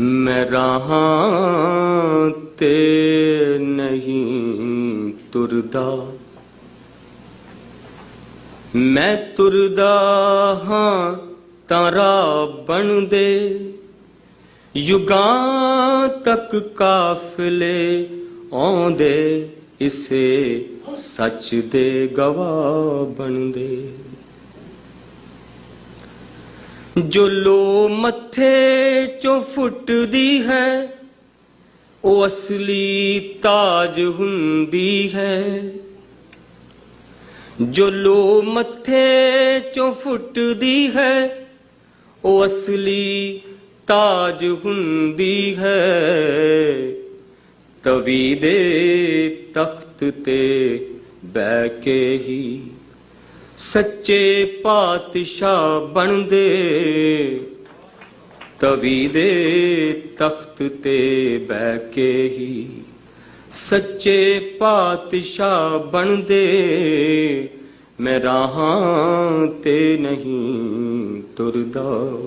ਮੈਂ ਰਹਾ ਤੇ ਨਹੀਂ ਤੁਰਦਾ। ਮੈਂ ਤੁਰਦਾ ਹਾਂ ਤਾਂ ਰਾਹ ਬਣਦੇ। ਯੁਗਾਂ ਤੱਕ ਕਾਫਲੇ ਆਉਂਦੇ, ਇਸੇ ਸੱਚ ਦੇ ਗਵਾਹ ਬਣਦੇ। ਜੋ ਲੋ ਮੱਥੇ ਚੋਂ ਫੁੱਟਦੀ ਹੈ, ਉਹ ਅਸਲੀ ਤਾਜ ਹੁੰਦੀ ਹੈ। ਜੋ ਲੋ ਮੱਥੇ ਚੋਂ ਫੁੱਟਦੀ ਹੈ, ਉਹ ਅਸਲੀ ਤਾਜ ਹੁੰਦੀ ਹੈ। ਤਵੀ ਦੇ ਤਖਤ ਤੇ ਬਹਿ ਕੇ ਹੀ ਸੱਚੇ ਪਾਤਸ਼ਾਹ ਬਣਦੇ। ਤਵੀ ਦੇ ਤਖਤ ਤੇ ਬਹਿ ਕੇ ਹੀ ਸੱਚੇ ਪਾਤਸ਼ਾਹ ਬਣਦੇ। ਮੈਂ ਰਾਹਾਂ ਤੇ ਨਹੀਂ ਤੁਰਦਾ।